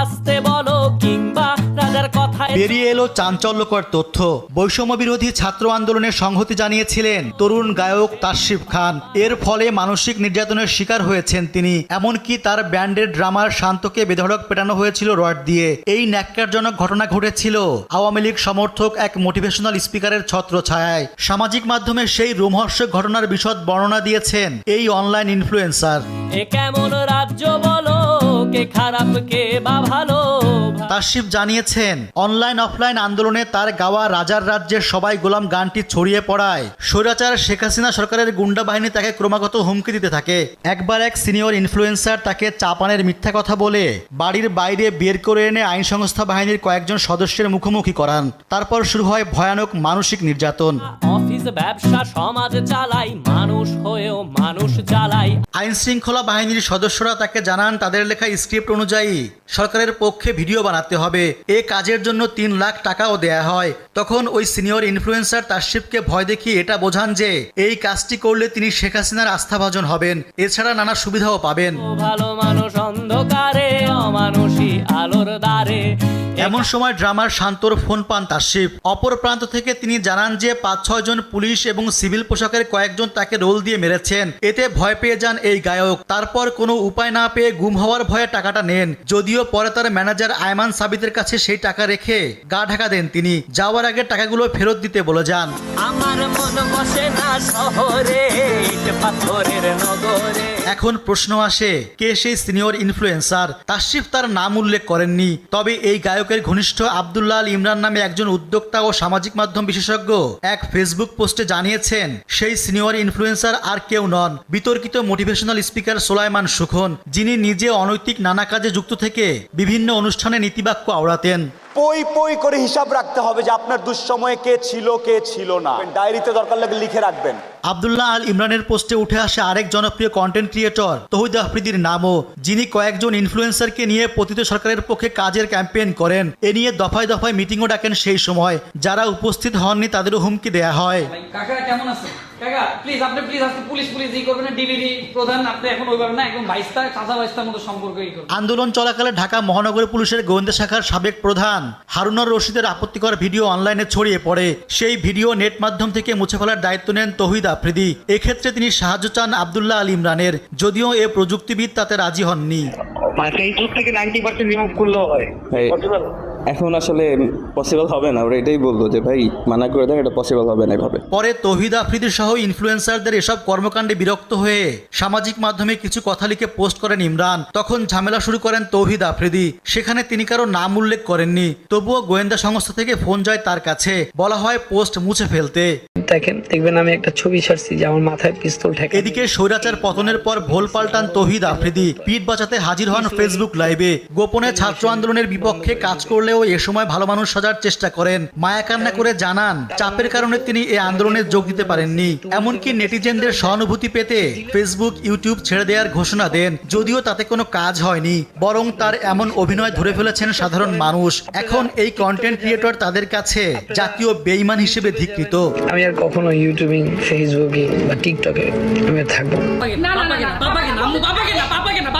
আসতে বলো কিংবা রাজার কথায় বেরিয়ে এলো চাঞ্চল্যকর তথ্য। বৈষম্য বিরোধী ছাত্র আন্দোলনে সংহতি জানিয়েছিলেন তরুণ গায়ক তাশরিফ খান। এর ফলে মানসিক নির্যাতনের শিকার হয়েছেন তিনি। এমনকি তার ব্যান্ডের ড্রামার শান্তকে বেধড়ক পেটানো হয়েছিল রড দিয়ে। এই ন্যাক্কারজনক ঘটনা ঘটেছিল আওয়ামী লীগ সমর্থক এক মোটিভেশনাল স্পিকারের ছত্র ছায়ায় সামাজিক মাধ্যমে সেই রোমহর্ষক ঘটনার বিশদ বর্ণনা দিয়েছেন এই অনলাইন ইনফ্লুয়েন্সার। এ কেমন রাজ্য বলো কে খারাপ কে বা ভালো? তাশিফ জানিয়েছেন অনলাইন অফলাইন আন্দোলনে তার গাওয়া রাজার রাজ্যের সবাই গোলাম গানটি ছড়িয়ে পড়ায়। স্বৈরাচার শেখ হাসিনা সরকারের গুন্ডা বাহিনী তাকে ক্রমাগত হুমকি দিতে থাকে। একবার এক সিনিয়র ইনফ্লুয়েন্সার তাকে চাপানের মিথ্যা কথা বলে বাড়ির বাইরে বের করে এনে আইন সংস্থা বাহিনীর কয়েকজন সদস্যের মুখোমুখি করান। তারপর শুরু হয় ভয়ানক মানসিক নির্যাতন। অফিস ব্যবসা সমাজ চালাই মানুষ হয়েও মানুষ জ্বালাই আইন শৃঙ্খলা বাহিনীর সদস্যরা তাকে জানান তাদের লেখা স্ক্রিপ্ট অনুযায়ী সরকারের পক্ষে ভিডিও বানাতে হবে। এ কাজের জন্য তিন লাখ টাকাও দেয়া হয়। তখন ওই সিনিয়র ইনফ্লুয়েন্সার তাশিফকে ভয় দেখিয়ে এটা বোঝান যে, এই কাজটি করলে তিনি শেখ হাসিনার আস্থাভাজন হবেন। এছাড়া নানা সুবিধাও পাবেন। ভালো মানুষ অন্ধকারে অমানুষী আলোর দ্বারে। এমন সময় ড্রামার শান্তর ফোন পান তাশিফ অপর প্রান্ত থেকে তিনি জানান যে পাঁচ ছয় জন পুলিশ এবং সিভিল পোশাকের কয়েকজন তাকে রোল দিয়ে মেরেছেন। এতে ভয় পেয়ে যান এই গায়ক। তারপর কোনো উপায় না পেয়ে গুম হওয়ার ভয়ে টাকাটা নেন। যদিও পরে তার ম্যানেজার আয়মান সাবিতের কাছে সেই টাকা রেখে গা ঢাকা দেন তিনি। যাওয়ার আগে টাকাগুলো ফেরত দিতে বলে যান। আমার এখন প্রশ্ন আসে, কে সেই সিনিয়র ইনফ্লুয়েন্সার তাশরিফ তার নাম উল্লেখ করেননি, তবে এই গায়কের ঘনিষ্ঠ আব্দুল্লাহ আল ইমরান নামে একজন উদ্যোক্তা ও সামাজিক মাধ্যম বিশেষজ্ঞ এক ফেসবুক পোস্টে জানিয়েছেন, সেই সিনিয়র ইনফ্লুয়েন্সার আর কেউ নন, বিতর্কিত মোটিভেশনাল স্পিকার সোলাইমান সুখন, যিনি নিজে অনৈতিক নানা কাজে যুক্ত থেকে বিভিন্ন অনুষ্ঠানে নীতিবাক্য আওড়াতেন। পই পই করে হিসাব রাখতে হবে যে আপনার দুঃসময়ে কে ছিল কে ছিল না। ডায়েরিতে দরকার লাগলে লিখে রাখবেন। আবদুল্লাহ আল ইমরানের পোস্টে উঠে আসে আরেক জনপ্রিয় কন্টেন্ট ক্রিয়েটর তহিদ আফ্রিদির নামও। যিনি কয়েকজন ইনফ্লুয়েন্সারকে নিয়ে পতিত সরকারের পক্ষে কাজের ক্যাম্পেইন করেন। এ নিয়ে দফায় দফায় মিটিংও ডাকেন সেই সময়। যারা উপস্থিত হননি তাদেরও হুমকি দেয়া হয়। কাকা কেমন আছে আন্দোলন চলাকালে ঢাকা মহানগর পুলিশের গোয়েন্দা শাখার সাবেক প্রধান হারুনার রশিদের আপত্তিকর ভিডিও অনলাইনে ছড়িয়ে পড়ে। সেই ভিডিও নেট মাধ্যম থেকে মুছে ফেলার দায়িত্ব নেন তহিদ আফ্রিদি। এক্ষেত্রে তিনি সাহায্য চান আবদুল্লাহ আল ইমরানের, যদিও এ প্রযুক্তিবিদ তাতে রাজি হননি। মানে ফেসবুক থেকে নাইনটি পার্সেন্ট রিমুভ করলেও হয়। এখন আসলে পসিবল হবে না ওরা এটাই বলব যে ভাই মানা করে দেন এটা পসিবল হবে না এভাবে। পরে তহিদ আফ্রিদি সহ ইনফ্লুয়েন্সারদের এসব কর্মকাণ্ডে বিরক্ত হয়ে সামাজিক মাধ্যমে কিছু কথা লিখে পোস্ট করেন ইমরান। তখন ঝামেলা শুরু করেন তৌহিদ আফ্রিদি। সেখানে তিনি কারও নাম উল্লেখ করেননি। তবুও গোয়েন্দা সংস্থা থেকে ফোন যায় তার কাছে। বলা হয় পোস্ট মুছে ফেলতে। দেখেন দেখবেন আমি একটা ছবি ছাড়ছি যে আমার মাথায় পিস্তল ঠেকে এদিকে স্বৈরাচার পতনের পর ভোল পাল্টান তহিদ আফ্রিদি। পিঠ বাঁচাতে হাজির হন ফেসবুক লাইভে গোপনে ছাত্র আন্দোলনের বিপক্ষে কাজ করলেও এ সময় ভালো মানুষ সাজার চেষ্টা করেন। মায়া কান্না করে জানান চাপের কারণে তিনি এই আন্দোলনে যোগ দিতে পারেননি। এমনকি নেটিজেনদের সহানুভূতি পেতে ফেসবুক ইউটিউব ছেড়ে দেওয়ার ঘোষণা দেন। যদিও তাতে কোনো কাজ হয়নি বরং তার এমন অভিনয় ধরে ফেলেছেন সাধারণ মানুষ। এখন এই কন্টেন্ট ক্রিয়েটর তাদের কাছে জাতীয় বেইমান হিসেবে ধিকৃত। আমি আর কখনো ইউটিউবিং ফেসবুকে বা টিকটকে আমি থাকব না। না না না বাবাকে না বাবাকে না